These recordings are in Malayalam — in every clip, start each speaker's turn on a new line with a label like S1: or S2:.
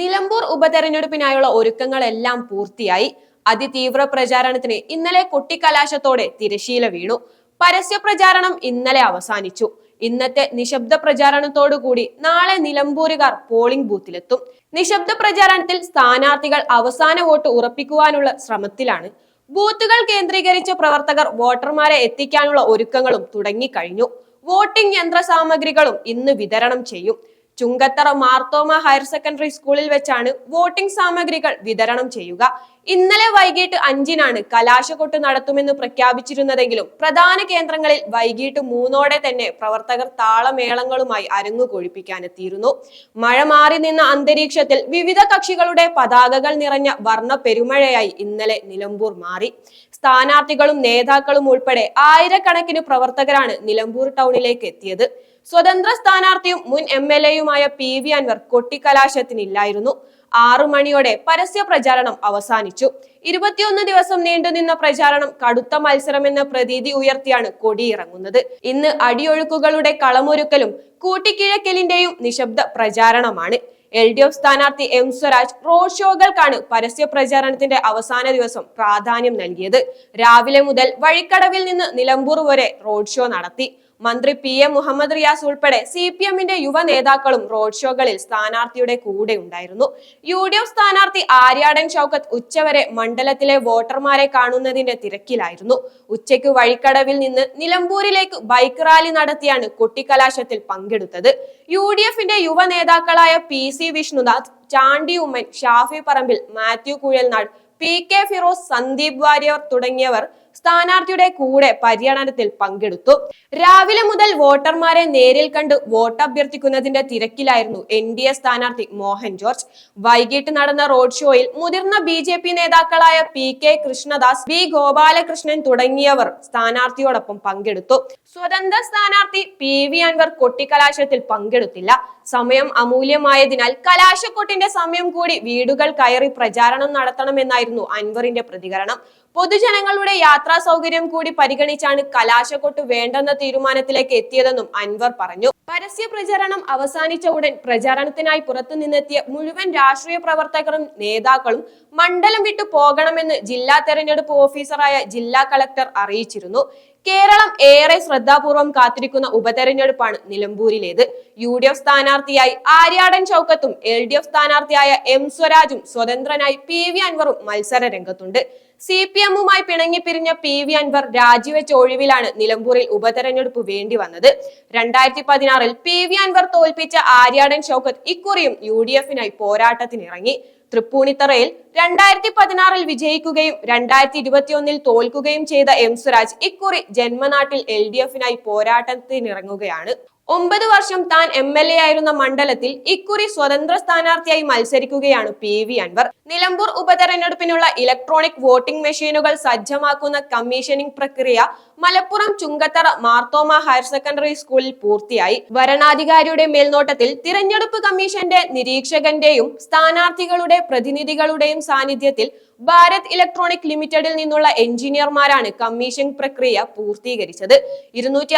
S1: നിലമ്പൂർ ഉപതെരഞ്ഞെടുപ്പിനായുള്ള ഒരുക്കങ്ങളെല്ലാം പൂർത്തിയായി. അതിതീവ്ര പ്രചാരണത്തിന് ഇന്നലെ കൊട്ടിക്കലാശത്തോടെ തിരശീല വീണു. പരസ്യ പ്രചാരണം ഇന്നലെ അവസാനിച്ചു. ഇന്നത്തെ നിശബ്ദ പ്രചാരണത്തോടുകൂടി നാളെ നിലമ്പൂരുകാർ പോളിംഗ് ബൂത്തിലെത്തും. നിശബ്ദ പ്രചാരണത്തിൽ സ്ഥാനാർത്ഥികൾ അവസാന വോട്ട് ഉറപ്പിക്കുവാനുള്ള ശ്രമത്തിലാണ്. ബൂത്തുകൾ കേന്ദ്രീകരിച്ച് പ്രവർത്തകർ വോട്ടർമാരെ എത്തിക്കാനുള്ള ഒരുക്കങ്ങളും തുടങ്ങിക്കഴിഞ്ഞു. വോട്ടിംഗ് യന്ത്ര സാമഗ്രികളും ഇന്ന് വിതരണം ചെയ്യും. ചുങ്കത്തറ മാർത്തോമ ഹയർ സെക്കൻഡറി സ്കൂളിൽ വെച്ചാണ് വോട്ടിംഗ് സാമഗ്രികൾ വിതരണം ചെയ്യുക. ഇന്നലെ വൈകിട്ട് അഞ്ചിനാണ് കലാശക്കൊട്ട് നടത്തുമെന്ന് പ്രഖ്യാപിച്ചിരുന്നതെങ്കിലും പ്രധാന കേന്ദ്രങ്ങളിൽ വൈകിട്ട് മൂന്നോടെ തന്നെ പ്രവർത്തകർ താളമേളങ്ങളുമായി അരങ്ങു കൊഴിപ്പിക്കാനെത്തിയിരുന്നു. മഴ മാറി നിന്ന അന്തരീക്ഷത്തിൽ വിവിധ കക്ഷികളുടെ പതാകകൾ നിറഞ്ഞ വർണ പെരുമഴയായി ഇന്നലെ നിലമ്പൂർ മാറി. സ്ഥാനാർത്ഥികളും നേതാക്കളും ഉൾപ്പെടെ ആയിരക്കണക്കിന് പ്രവർത്തകരാണ് നിലമ്പൂർ ടൗണിലേക്ക് എത്തിയത്. സ്വതന്ത്ര സ്ഥാനാർത്ഥിയും മുൻ എം എൽ എയുമായ പി വി അൻവർ കൊട്ടിക്കലാശത്തിനില്ലായിരുന്നു. ആറു മണിയോടെ പരസ്യ പ്രചാരണം അവസാനിച്ചു. ഇരുപത്തിയൊന്ന് ദിവസം നീണ്ടുനിന്ന പ്രചാരണം കടുത്ത മത്സരമെന്ന പ്രതീതി ഉയർത്തിയാണ് കൊടിയിറങ്ങുന്നത്. ഇന്ന് അടിയൊഴുക്കുകളുടെ കളമൊരുക്കലും കൂട്ടിക്കിഴക്കലിന്റെയും നിശബ്ദ പ്രചാരണമാണ്. എൽ ഡി എഫ് സ്ഥാനാർത്ഥി എം സ്വരാജ് റോഡ് ഷോകൾക്കാണ് പരസ്യ പ്രചാരണത്തിന്റെ അവസാന ദിവസം പ്രാധാന്യം നൽകിയത്. രാവിലെ മുതൽ വഴിക്കടവിൽ നിന്ന് നിലമ്പൂർ വരെ റോഡ് ഷോ നടത്തി. മന്ത്രി പി എം മുഹമ്മദ് റിയാസ് ഉൾപ്പെടെ സി പി എമ്മിന്റെ യുവ നേതാക്കളും റോഡ് ഷോകളിൽ സ്ഥാനാർത്ഥിയുടെ കൂടെ ഉണ്ടായിരുന്നു. യു ഡി എഫ് സ്ഥാനാർത്ഥി ആര്യാടൻ ഷൗക്കത്ത് ഉച്ചവരെ മണ്ഡലത്തിലെ വോട്ടർമാരെ കാണുന്നതിന്റെ തിരക്കിലായിരുന്നു. ഉച്ചയ്ക്ക് വഴിക്കടവിൽ നിന്ന് നിലമ്പൂരിലേക്ക് ബൈക്ക് റാലി നടത്തിയാണ് കൊട്ടിക്കലാശത്തിൽ പങ്കെടുത്തത്. യു ഡി എഫിന്റെ യുവ നേതാക്കളായ P C Vishnunath Chandy Oommen Shafi Parambil Mathew Kuzhalnadan P K Firoz Sandeep Warrier തുടങ്ങിയവർ സ്ഥാനാർത്ഥിയുടെ കൂടെ പര്യടനത്തിൽ പങ്കെടുത്തു. രാവിലെ മുതൽ വോട്ടർമാരെ നേരിൽ കണ്ട് വോട്ട് അഭ്യർത്ഥിക്കുന്നതിന്റെ തിരക്കിലായിരുന്നു എൻ ഡി എ സ്ഥാനാർത്ഥി മോഹൻ ജോർജ്. വൈകിട്ട് നടന്ന റോഡ് ഷോയിൽ മുതിർന്ന ബി ജെ പി നേതാക്കളായ P K Krishnadas B Gopalakrishnan തുടങ്ങിയവർ സ്ഥാനാർത്ഥിയോടൊപ്പം പങ്കെടുത്തു. സ്വതന്ത്ര സ്ഥാനാർത്ഥി പി വി അൻവർ കൊട്ടിക്കലാശത്തിൽ പങ്കെടുത്തില്ല. സമയം അമൂല്യമായതിനാൽ കലാശക്കൊട്ടിന്റെ സമയം കൂടി വീടുകൾ കയറി പ്രചാരണം നടത്തണമെന്നായിരുന്നു അൻവറിന്റെ പ്രതികരണം. പൊതുജനങ്ങളുടെ യാത്രാ സൗകര്യം കൂടി പരിഗണിച്ചാണ് കലാശക്കൊട്ട് വേണ്ടെന്ന തീരുമാനത്തിലേക്ക് എത്തിയതെന്നും അൻവർ പറഞ്ഞു. പരസ്യ പ്രചാരണം അവസാനിച്ച ഉടൻ പ്രചാരണത്തിനായി പുറത്തു നിന്നെത്തിയ മുഴുവൻ രാഷ്ട്രീയ പ്രവർത്തകരും നേതാക്കളും മണ്ഡലം വിട്ടു പോകണമെന്ന് ജില്ലാ തെരഞ്ഞെടുപ്പ് ഓഫീസറായ ജില്ലാ കളക്ടർ അറിയിച്ചിരുന്നു. കേരളം ഏറെ ശ്രദ്ധാപൂർവം കാത്തിരിക്കുന്ന ഉപതെരഞ്ഞെടുപ്പാണ് നിലമ്പൂരിലേത്. യു ഡി എഫ് സ്ഥാനാർത്ഥിയായി ആര്യാടൻ ചൌക്കത്തും എൽ ഡി എഫ് സ്ഥാനാർത്ഥിയായ എം സ്വരാജും സ്വതന്ത്രനായി പി വി അൻവറും മത്സര രംഗത്തുണ്ട് സി പി എമ്മുമായി പിണങ്ങിപ്പിരിഞ്ഞ പി വി അൻവർ രാജിവെച്ച ഒഴിവിലാണ് നിലമ്പൂരിൽ ഉപതെരഞ്ഞെടുപ്പ് വേണ്ടി വന്നത് രണ്ടായിരത്തി പതിനാറിൽ പി വി അൻവർ തോൽപ്പിച്ച ആര്യാടൻ ചൌക്കത്ത് ഇക്കുറിയും യു ഡി എഫിനായി പോരാട്ടത്തിനിറങ്ങി. തൃപ്പൂണിത്തറയിൽ രണ്ടായിരത്തി പതിനാറിൽ വിജയിക്കുകയും രണ്ടായിരത്തി ഇരുപത്തിയൊന്നിൽ തോൽക്കുകയും ചെയ്ത എം സുരാജ് ഇക്കുറി ജന്മനാട്ടിൽ എൽ ഡി എഫിനായി പോരാട്ടത്തിനിറങ്ങുകയാണ്. ഒമ്പത് വർഷം താൻ എം എൽ എ ആയിരുന്ന മണ്ഡലത്തിൽ ഇക്കുറി സ്വതന്ത്ര സ്ഥാനാർത്ഥിയായി മത്സരിക്കുകയാണ് പി വി അൻവർ. നിലമ്പൂർ ഉപതെരഞ്ഞെടുപ്പിനുള്ള ഇലക്ട്രോണിക് വോട്ടിംഗ് മെഷീനുകൾ സജ്ജമാക്കുന്ന കമ്മീഷനിംഗ് പ്രക്രിയ മലപ്പുറം ചുങ്കത്തറ മാർത്തോമ ഹയർ സെക്കൻഡറി സ്കൂളിൽ പൂർത്തിയായി. വരണാധികാരിയുടെ മേൽനോട്ടത്തിൽ തിരഞ്ഞെടുപ്പ് കമ്മീഷന്റെ നിരീക്ഷകന്റെയും സ്ഥാനാർത്ഥികളുടെ പ്രതിനിധികളുടെയും സാന്നിധ്യത്തിൽ ഭാരത് ഇലക്ട്രോണിക് ലിമിറ്റഡിൽ നിന്നുള്ള എഞ്ചിനീയർമാരാണ് കമ്മീഷൻ പ്രക്രിയ പൂർത്തീകരിച്ചത്. ഇരുന്നൂറ്റി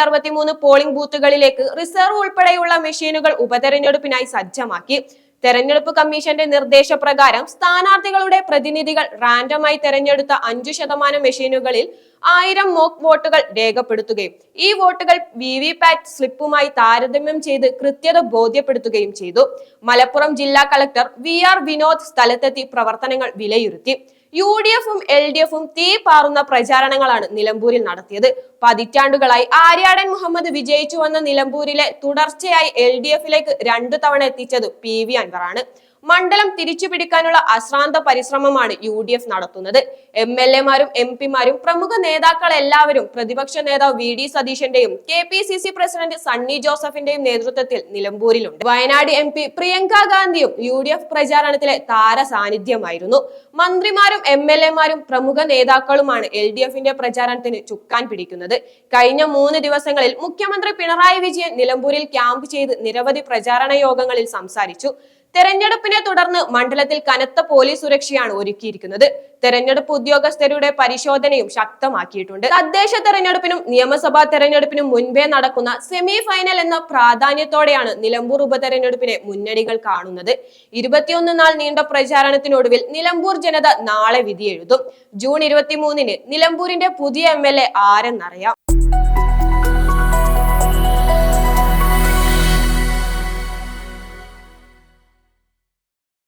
S1: പോളിംഗ് ബൂത്തുകളിലേക്ക് റിസർവ് ഉൾപ്പെടെയുള്ള മെഷീനുകൾ ഉപതെരഞ്ഞെടുപ്പിനായി സജ്ജമാക്കി. തെരഞ്ഞെടുപ്പ് കമ്മീഷന്റെ നിർദ്ദേശപ്രകാരം സ്ഥാനാർത്ഥികളുടെ പ്രതിനിധികൾ റാൻഡമായി തെരഞ്ഞെടുത്ത അഞ്ചു ശതമാനം മെഷീനുകളിൽ ആയിരം മോക്ക് വോട്ടുകൾ രേഖപ്പെടുത്തുകയും ഈ വോട്ടുകൾ വി വി പാറ്റ് സ്ലിപ്പുമായി താരതമ്യം ചെയ്ത് കൃത്യത ബോധ്യപ്പെടുത്തുകയും ചെയ്തു. മലപ്പുറം ജില്ലാ കളക്ടർ വി ആർ വിനോദ് സ്ഥലത്തെത്തി പ്രവർത്തനങ്ങൾ വിലയിരുത്തി. യു ഡി എഫും എൽ ഡി എഫും തീ പാറുന്ന പ്രചാരണങ്ങളാണ് നിലമ്പൂരിൽ നടത്തിയത്. പതിറ്റാണ്ടുകളായി ആര്യാടൻ മുഹമ്മദ് വിജയിച്ചു വന്ന നിലമ്പൂരിലെ തുടർച്ചയായി എൽ ഡി എഫിലേക്ക് രണ്ടു തവണ എത്തിച്ചത് പി വി അൻവറാണ്. മണ്ഡലം തിരിച്ചുപിടിക്കാനുള്ള അശ്രാന്ത പരിശ്രമമാണ് യു ഡി എഫ് നടത്തുന്നത്. എം എൽ എമാരും എം പിമാരും പ്രമുഖ നേതാക്കൾ എല്ലാവരും പ്രതിപക്ഷ നേതാവ് V D സതീശന്റെയും K P C C president Sunny ജോസഫിന്റെയും നേതൃത്വത്തിൽ നിലമ്പൂരിലുണ്ട്. വയനാട് എം പി പ്രിയങ്ക ഗാന്ധിയും യു ഡി എഫ് പ്രചാരണത്തിലെ താര സാന്നിധ്യമായിരുന്നു മന്ത്രിമാരും എം എൽ എമാരും പ്രമുഖ നേതാക്കളുമാണ് എൽ ഡി എഫിന്റെ പ്രചാരണത്തിന് ചുക്കാൻ പിടിക്കുന്നത്. കഴിഞ്ഞ മൂന്ന് ദിവസങ്ങളിൽ മുഖ്യമന്ത്രി പിണറായി വിജയൻ നിലമ്പൂരിൽ ക്യാമ്പ് ചെയ്ത് നിരവധി പ്രചാരണ യോഗങ്ങളിൽ സംസാരിച്ചു. തെരഞ്ഞെടുപ്പിനെ തുടർന്ന് മണ്ഡലത്തിൽ കനത്ത പോലീസ് സുരക്ഷയാണ് ഒരുക്കിയിരിക്കുന്നത്. തെരഞ്ഞെടുപ്പ് ഉദ്യോഗസ്ഥരുടെ പരിശോധനയും ശക്തമാക്കിയിട്ടുണ്ട്. തദ്ദേശ തെരഞ്ഞെടുപ്പിനും നിയമസഭാ തെരഞ്ഞെടുപ്പിനും മുൻപേ നടക്കുന്ന സെമി ഫൈനൽ എന്ന പ്രാധാന്യത്തോടെയാണ് നിലമ്പൂർ ഉപതെരഞ്ഞെടുപ്പിനെ മുന്നണികൾ കാണുന്നത്. ഇരുപത്തിയൊന്ന് നാൾ നീണ്ട പ്രചാരണത്തിനൊടുവിൽ നിലമ്പൂർ ജനത നാളെ വിധി എഴുതും ജൂൺ ഇരുപത്തിമൂന്നിന് നിലമ്പൂരിന്റെ പുതിയ എം എൽ എ ആരെന്നറിയാം.